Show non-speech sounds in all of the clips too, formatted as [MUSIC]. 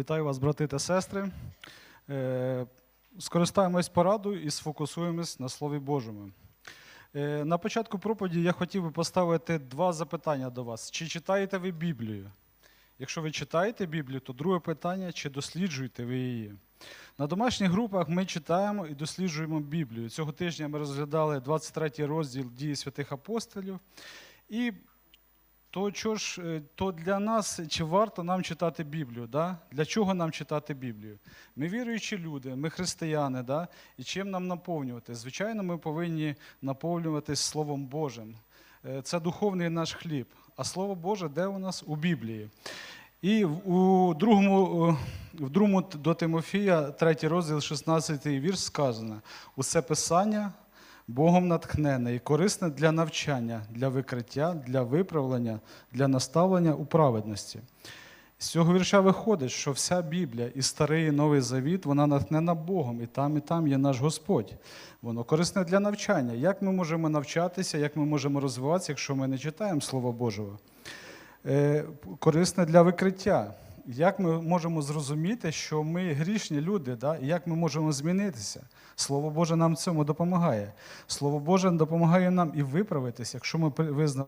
Вітаю вас, брати та сестри. Е, Скористаємось порадою і сфокусуємось на Слові Божому. Е, На початку проповіді я хотів би поставити два запитання до вас. Чи читаєте ви Біблію? Якщо ви читаєте Біблію, то друге питання, чи досліджуєте ви її? На домашніх групах ми читаємо і досліджуємо Біблію. Цього тижня ми розглядали 23 розділ дії святих апостолів. І то що ж, е, то для нас чи варто нам читати Біблію? Да? Для чого нам читати Біблію? Ми віруючі люди, ми християни, да? і чим нам наповнювати? Звичайно, ми повинні наповнюватись Словом Божим. Е, Це духовний наш хліб. А Слово Боже де у нас? У Біблії. І у другому, е, в другому до Тимофія, третій розділ, 16 вірш сказано: усе писання Богом натхнене і корисне для навчання, для викриття, для виправлення, для наставлення у праведності. З цього вірша виходить, що вся Біблія і старий і новий завіт, вона натхнена Богом, і там, і там є наш Господь. Воно корисне для навчання. Як ми можемо навчатися, як ми можемо розвиватися, якщо ми не читаємо Слово Божого? Е, Корисне для викриття. Як ми можемо зрозуміти, що ми грішні люди, да? і як ми можемо змінитися? Слово Боже нам в цьому допомагає. Слово Боже допомагає нам і виправитися. Якщо ми при- визна-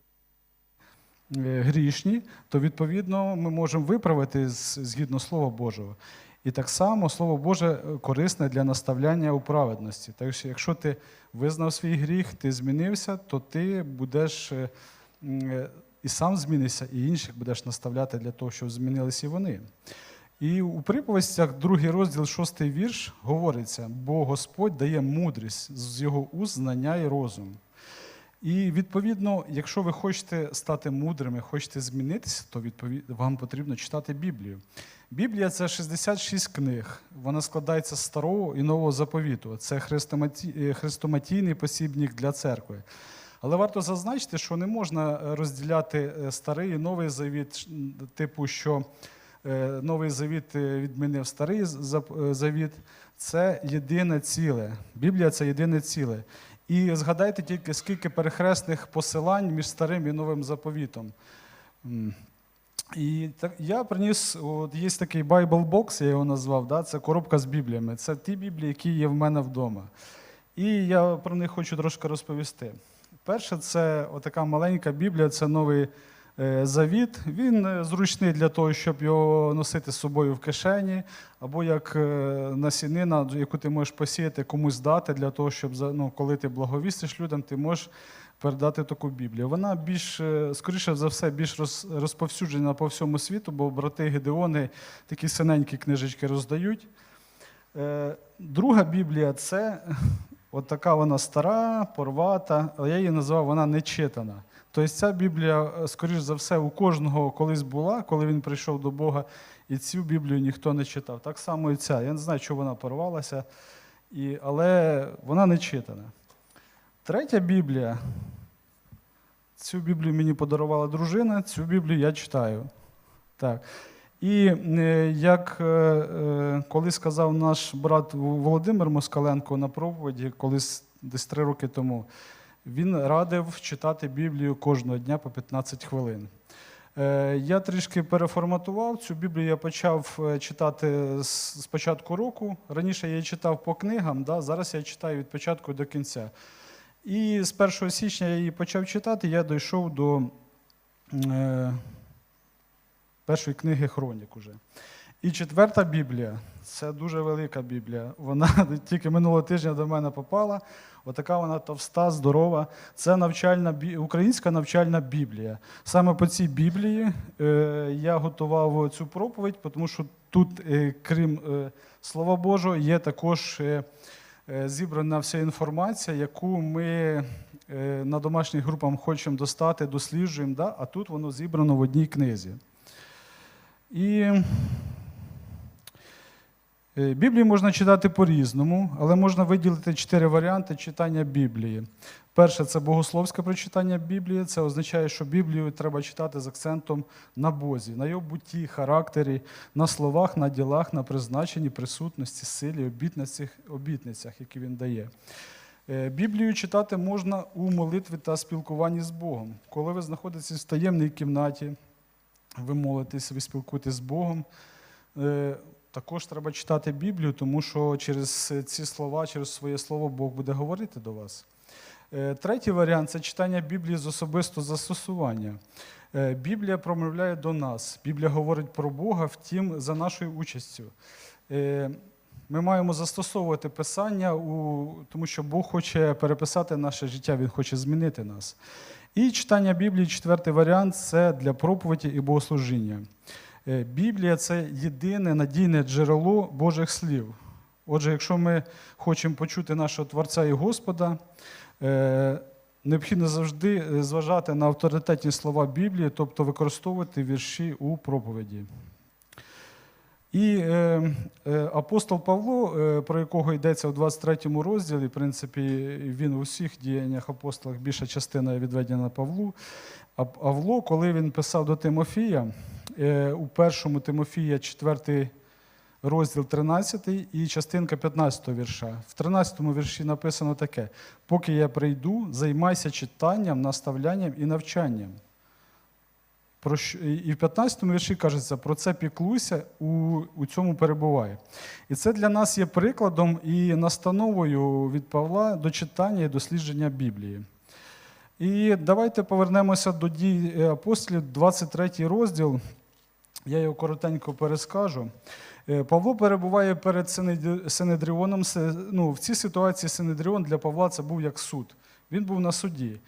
е, грішні, то відповідно ми можемо виправити згідно Слова Божого. І так само Слово Боже е, корисне для наставляння у праведності. Так що, якщо ти визнав свій гріх, ти змінився, то ти будеш е, і сам змінишся, і інших будеш наставляти для того, щоб змінилися і вони. І у приповістях, другий розділ, шостий вірш, говориться: бо Господь дає мудрість з його уст, знання і розум. І відповідно, якщо ви хочете стати мудрими, хочете змінитися, то відповід... вам потрібно читати Біблію. Біблія це 66 книг. Вона складається з старого і нового заповіту. Це е, хрестоматійний посібник для церкви. Але варто зазначити, що не можна е, розділяти е, старий і новий завіт, типу, що е, новий завіт відмінив старий завіт. Це єдине ціле. Біблія це єдине ціле. І згадайте тільки, скільки перехресних посилань між старим і новим заповітом. І так, я приніс, от є такий Bible Box, я його назвав, да? це коробка з Бібліями. Це ті Біблії, які є в мене вдома. І я про них хочу трошки розповісти. Перше, це отака маленька Біблія, це новий е, завіт. Він е, зручний для того, щоб його носити з собою в кишені, або як е, насінина, яку ти можеш посіяти, комусь дати, для того, щоб ну, коли ти благовістиш людям, ти можеш передати таку Біблію. Вона більш, скоріше за все, більш роз- розповсюджена по всьому світу, бо брати Гедеони такі синенькі книжечки роздають. Друга Біблія це от така вона стара, порвата, але я її назвав вона нечитана. Тобто ця Біблія, е, скоріш за все, у кожного колись була, коли він прийшов до Бога, і цю Біблію ніхто не читав. Так само і ця. Я не знаю, чого вона порвалася, і, але вона не читана. Третя Біблія. Цю Біблію мені подарувала дружина, цю Біблію я читаю. Так. І е, як е, е, коли сказав наш брат Володимир Москаленко на проповіді, колись десь три роки тому, він радив читати Біблію кожного дня по 15 хвилин. Я трішки переформатував. Цю Біблію я почав читати з початку року. Раніше я її читав по книгам, да? зараз я читаю від початку до кінця. І з 1 січня я її почав читати, я дійшов до першої книги Хронік уже. І четверта Біблія це дуже велика Біблія. Вона [LAUGHS] тільки минулого тижня до мене попала. Отака вона товста, здорова. Це навчальна українська навчальна Біблія. Саме по цій Біблії е, я готував цю проповідь, тому що тут, е, крім е, Слова Божого, є також зібрана вся інформація, яку ми на домашніх групах хочемо достати, досліджуємо, а тут воно зібрано в одній книзі. І е, Біблію можна читати по-різному, але можна виділити чотири варіанти читання Біблії. Перше це богословське прочитання Біблії. Це означає, що Біблію треба читати з акцентом на Бозі, на його бутті, характері, на словах, на ділах, на призначенні, присутності, силі, обітницях, обітницях, які він дає. Е, Біблію читати можна у молитві та спілкуванні з Богом. Коли ви знаходитесь в таємній кімнаті, ви молитесь, ви спілкуєтесь з Богом, Е, Також треба читати Біблію, тому що через ці слова, через своє слово Бог буде говорити до вас. Е, Третій варіант це читання Біблії з особистого застосування. Е, Біблія промовляє до нас. Біблія говорить про Бога, втім, за нашою участю. Ми маємо застосовувати Писання, тому що Бог хоче переписати наше життя, Він хоче змінити нас. І читання Біблії, четвертий варіант це для проповіді і богослужіння. Е, Біблія це єдине надійне джерело Божих слів. Отже, якщо ми хочемо почути нашого Творця і Господа, е, необхідно завжди е, зважати на авторитетні слова Біблії, тобто використовувати вірші у проповіді. І е, е, апостол Павло, е, про якого йдеться у 23 розділі, в принципі, він у всіх діяннях апостолах більша частина відведена Павлу. А Павло, коли він писав до Тимофія, е, у першому Тимофія 4 розділ 13 і частинка 15 вірша. В 13 вірші написано таке: поки я прийду, займайся читанням, наставлянням і навчанням. Про що, і в 15 вірші кажеться, про це піклуйся, у, у цьому перебуває. І це для нас є прикладом і настановою від Павла до читання і дослідження Біблії. І давайте повернемося до дій апостолів, 23 розділ. Я його коротенько перескажу. Е, Павло перебуває перед Синедрі- Синедріоном. Ну, в цій ситуації Синедріон для Павла це був як суд. Він був на суді.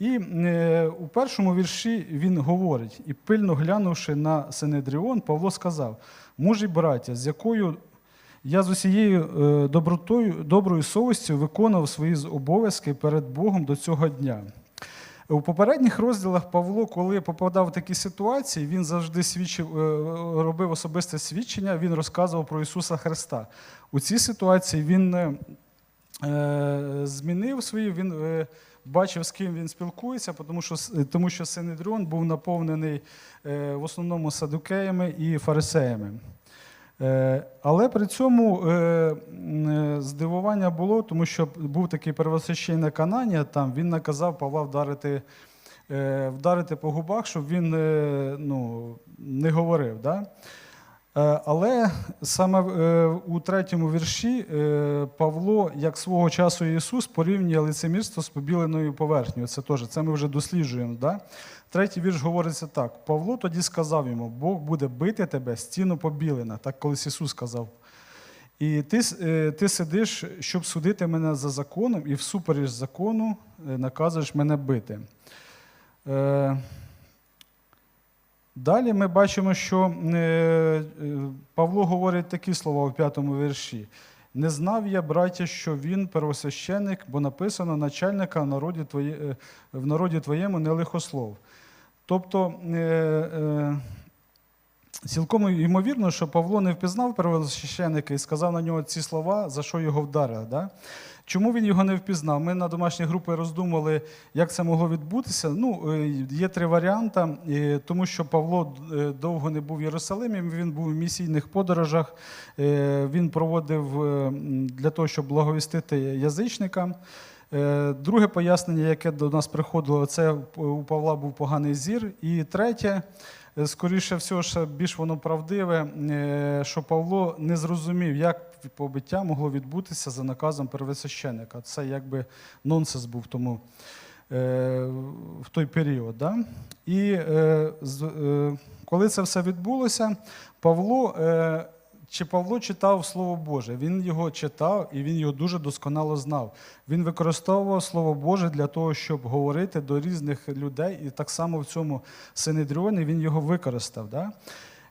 І е, у першому вірші він говорить: і пильно глянувши на Синедріон, Павло сказав: мужі браття, з якою я з усією е, добротою, доброю совістю виконував свої обов'язки перед Богом до цього дня. У попередніх розділах Павло, коли попадав в такі ситуації, він завжди свідчив, е, робив особисте свідчення, він розказував про Ісуса Христа. У цій ситуації він змінив свої, він бачив, з ким він спілкується, тому що, с- тому що Синедріон був наповнений е, в основному садукеями і фарисеями. Е, Але при цьому е, е, здивування було, тому що був такий первосвященник Ананія, там він наказав Павла вдарити, е, вдарити по губах, щоб він е, ну, не говорив. Да? Е, Але саме е, у третьому вірші е, Павло, як свого часу Ісус, порівнює лицемірство з побіленою поверхнею. Це теж це ми вже досліджуємо. Да? Третій вірш говориться так: Павло тоді сказав йому: Бог буде бити тебе, стіну побілена, так колись Ісус сказав. І ти, ти сидиш, щоб судити мене за законом, і всупереч закону наказуєш мене бити. Далі ми бачимо, що е, е, Павло говорить такі слова у п'ятому вірші. Не знав я, браття, що він первосвященик, бо написано начальника в народі, твоє, е, в народі твоєму не лихослов. Тобто цілком ймовірно, що Павло не впізнав первосвященика і сказав на нього ці слова, за що його вдарили. Да? Чому він його не впізнав? Ми на домашній групі роздумали, як це могло відбутися. Ну, е, є три варіанти, е, тому що Павло е, довго не був в Єрусалимі, він був в місійних подорожах, він проводив для того, щоб благовістити язичникам. Друге пояснення, яке до нас приходило, це у Павла був поганий зір. І третє, скоріше всього, ще більш воно правдиве, е, що Павло не зрозумів, як побиття могло відбутися за наказом первосвященика. Це якби нонсенс був тому е, в той період. Да? І е, е, коли це все відбулося, Павло. Чи Павло читав Слово Боже? Він його читав і він його дуже досконало знав. Він використовував Слово Боже для того, щоб говорити до різних людей, і так само в цьому Синедріоні він його використав. Да?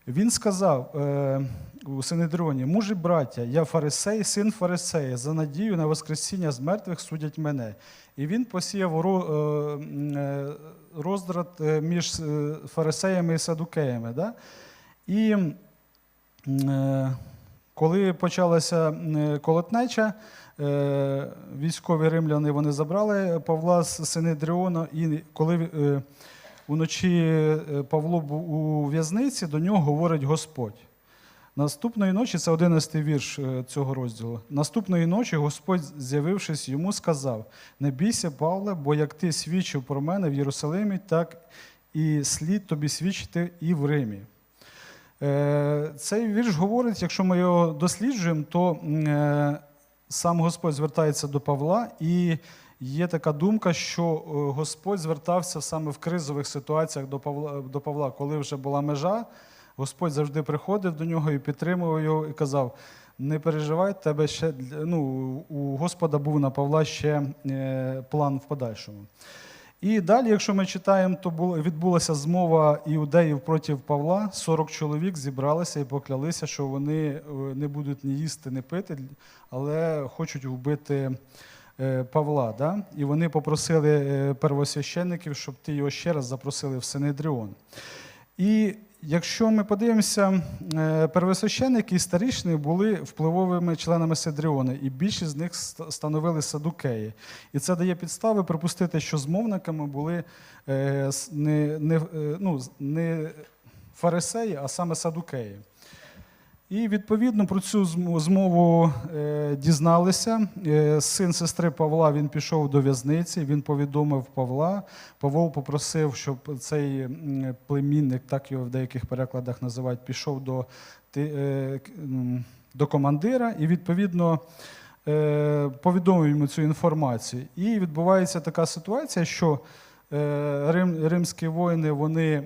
Він сказав е, у Синедріоні, мужі браття, я фарисей, син фарисея, за надію на Воскресіння з мертвих судять мене. І він посіяв е, е, роздрат е, між фарисеями і садукеями. Да? І коли почалася е, колотнеча, е, військові римляни вони забрали Павла з Синедріона, і коли е, уночі е, Павло був у в'язниці, до нього говорить Господь. Наступної ночі, це 11 вірш е, цього розділу. Наступної ночі Господь, з'явившись йому, сказав: Не бійся, Павле, бо як ти свідчив про мене в Єрусалимі, так і слід тобі свідчити і в Римі. Е, Цей вірш говорить, якщо ми його досліджуємо, то е, сам Господь звертається до Павла, і є така думка, що е, Господь звертався саме в кризових ситуаціях до Павла, до Павла, коли вже була межа. Господь завжди приходив до нього і підтримував його і казав: не переживай, тебе ще ну, у Господа був на Павла ще план в подальшому. І далі, якщо ми читаємо, то відбулася змова іудеїв проти Павла. 40 чоловік зібралися і поклялися, що вони е, не будуть ні їсти, ні пити, але хочуть вбити е, Павла. Да? І вони попросили е, первосвященників, щоб ті його ще раз запросили в Синедріон. І якщо ми подивимося, е, первосвященники і старішини були впливовими членами Сидріони, і більшість з них ст- становили садукеї. І це дає підстави припустити, що змовниками були е, не, не, е, ну, не фарисеї, а саме садукеї. І відповідно про цю змову е, дізналися. Е, син сестри Павла він пішов до в'язниці, він повідомив Павла. Павло попросив, щоб цей племінник, так його в деяких перекладах називають, пішов до, е, до командира і відповідно повідомив йому цю інформацію. І відбувається така ситуація, що рим, римські воїни вони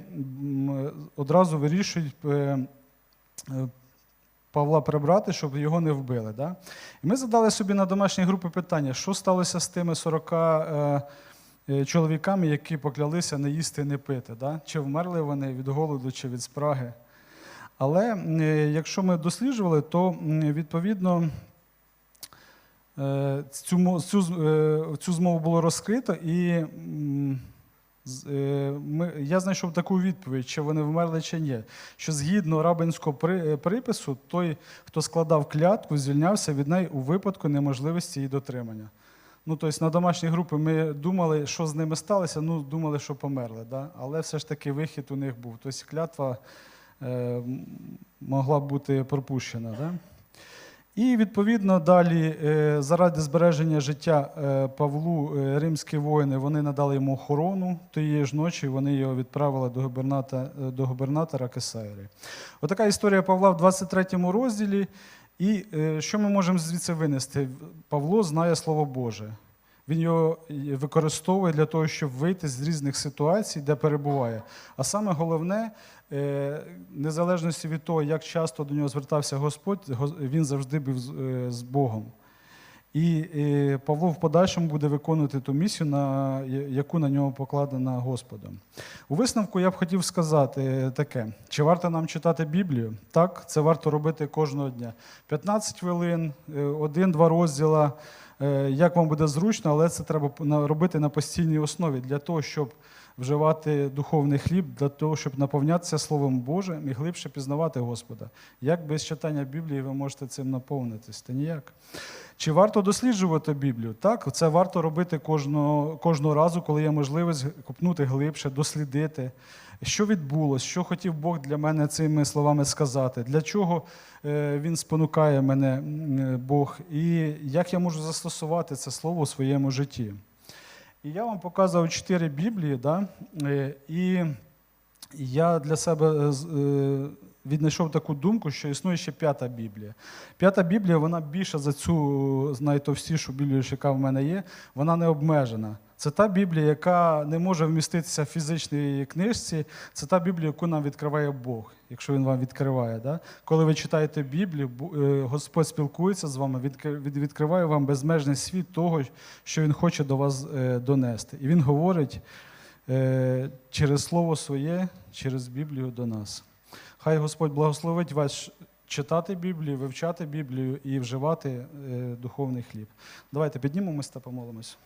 одразу вирішують. Павла прибрати, щоб його не вбили. Да? І ми задали собі на домашній групі питання, що сталося з тими 40 е, е, чоловіками, які поклялися не їсти не пити. Да? Чи вмерли вони від голоду, чи від спраги. Але е, якщо ми досліджували, то відповідно е, цю, цю, е, цю змову було розкрито, і ми, я знайшов таку відповідь, чи вони вмерли, чи ні. Що згідно рабинського е, припису, той, хто складав клятву, звільнявся від неї у випадку неможливості її дотримання. Ну, тобто на домашній групі ми думали, що з ними сталося, ну, думали, що померли. Да? Але все ж таки вихід у них був. Тобто клятва е, могла бути пропущена. Да? І відповідно далі, е, заради збереження життя е, Павлу, е, римські воїни вони надали йому охорону тієї ж ночі. Вони його відправили до губернатора, до губернатора Кесарі. Отака історія Павла в 23 розділі. І що ми можемо звідси винести? Павло знає Слово Боже. Він його використовує для того, щоб вийти з різних ситуацій, де перебуває. А саме головне, е, незалежності від того, як часто до нього звертався Господь, він завжди був з- е, Богом. І е, Павло в подальшому буде виконувати ту місію, на, яку на нього покладена Господом. У висновку я б хотів сказати е, таке: чи варто нам читати Біблію? Так, це варто робити кожного дня. 15 хвилин, е, один-два розділа, е, як вам буде зручно, але це треба робити на постійній основі для того, щоб вживати духовний хліб, для того, щоб наповнятися Словом Божим і глибше пізнавати Господа. Як без читання Біблії ви можете цим наповнитись? Та ніяк. Чи варто досліджувати Біблію? Так, це варто робити кожного, кожного разу, коли є можливість копнути глибше, дослідити, що відбулося, що хотів Бог для мене цими словами сказати, для чого е, Він спонукає мене, е, Бог, і як я можу застосувати це слово у своєму житті. І я вам показував чотири Біблії, да? е, і я для себе віднайшов таку думку, що існує ще п'ята Біблія. П'ята Біблія вона більша за цю найтовстішу Біблію, яка в мене є, вона не обмежена. Це та Біблія, яка не може вміститися в фізичній книжці. Це та Біблія, яку нам відкриває Бог, якщо Він вам відкриває. Да? Коли ви читаєте Біблію, е, Господь спілкується з вами, відкриває вам безмежний світ того, що Він хоче до вас е, донести. І Він говорить е, через Слово Своє, через Біблію до нас. Хай Господь благословить вас читати Біблію, вивчати Біблію і вживати духовний хліб. Давайте піднімемось та помолимось.